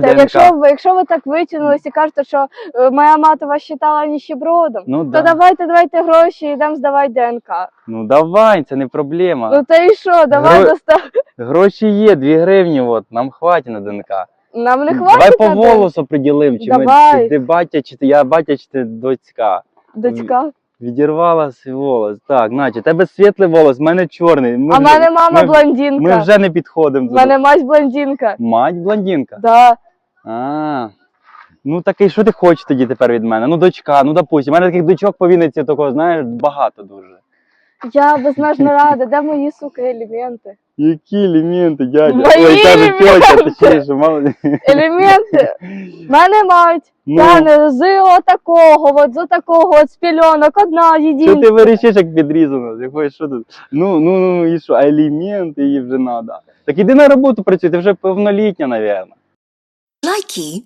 ДНК? якщо ви, якщо ви так витягнулись і кажете, що е, моя мати вас вважала ніщебродом, Ну то да. давайте, давайте гроші і йдемо здавати ДНК. Ну давай, це не проблема. Ну та і що, давай Гро- достав. Гроші є, 2 гривні, от, нам хватить на ДНК. Нам не Давай по волосу приділим, чи, ми, чи ти батя, чи ти я батя, чи ти дочка. дочка. Відірвала свій волос. Так, наче, тебе світлий волос, в мене чорний. Ми А в вже- мене мама ми, блондинка. Ми вже не підходимо. У мене мать блондинка. Мать блондинка. Да. А. Ну такий, що ти хочеш тоді тепер від мене? Ну, дочка, ну допустим. У мене таких дочок по Вінниці такого, знаєш, багато дуже. Я безмежно рада, де мої сука елементи? Які елементи, дядя? Мої Ой, каже тьотя, елементи! точніше, мало. Елементи. В мене мать. Ну, Я не з отакого, от з отакого, от з пільонок, одна що єдина. ти вирішиш, як підрізано? Якось, що тут? Ну, ну, ну, і що, а елементи їй вже треба. Так іди на роботу працюй, ти вже повнолітня, напевно. Likey